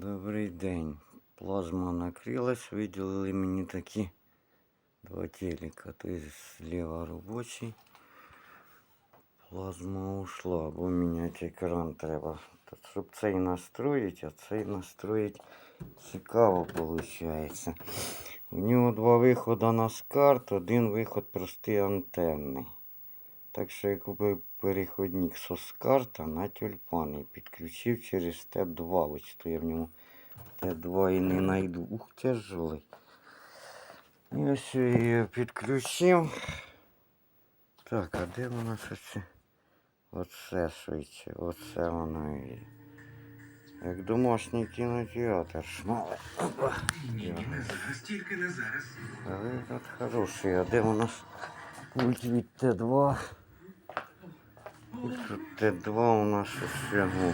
Добрий день. Плазма накрилась, виділили мені такі два телека. Тобто зліва робочий. Плазма ушла, бо міняти екран треба. Та Щоб цей настроїти, а цей настроїти цікаво виходить. У нього два виходи на скарт, один виход простий антенний. Так що я купив переходник со скарта на тюльпан і підключив через Т2. Ось то я в ньому Т2 і не знайду. Ух, тяжелий. І ось я її підключив. Так, а де вона що це? Оце швидше, оце воно і. Як домашній кінотеатр, шмале. Опа. Ні, зараз, тільки не зараз. Але тут хороший, а де у нас пульт від Т2? Тут Т2 у нас ще, ну,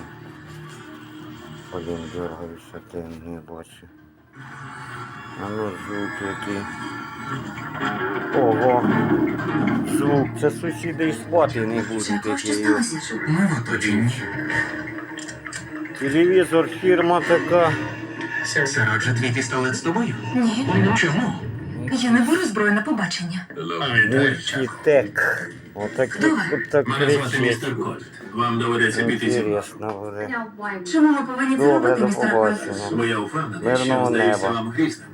блін, дергаюся, ти не бачу. А ну звук який. Ого! Звук, це сусіди і спати не будуть, оточенні. Телевізор, фірма така. Сароджа, твій пістолет з тобою? Ні, Чому? Я не беру зброю на побачення. Мультитек. Отак так Мене звати містер Кольт. Вам доведеться піти зі мною. Інтересно буде. Чому ми повинні це Добре, робити, до містер Кольт? побачення. Бо я впевнений, Мирного що здається неба. вам грізним.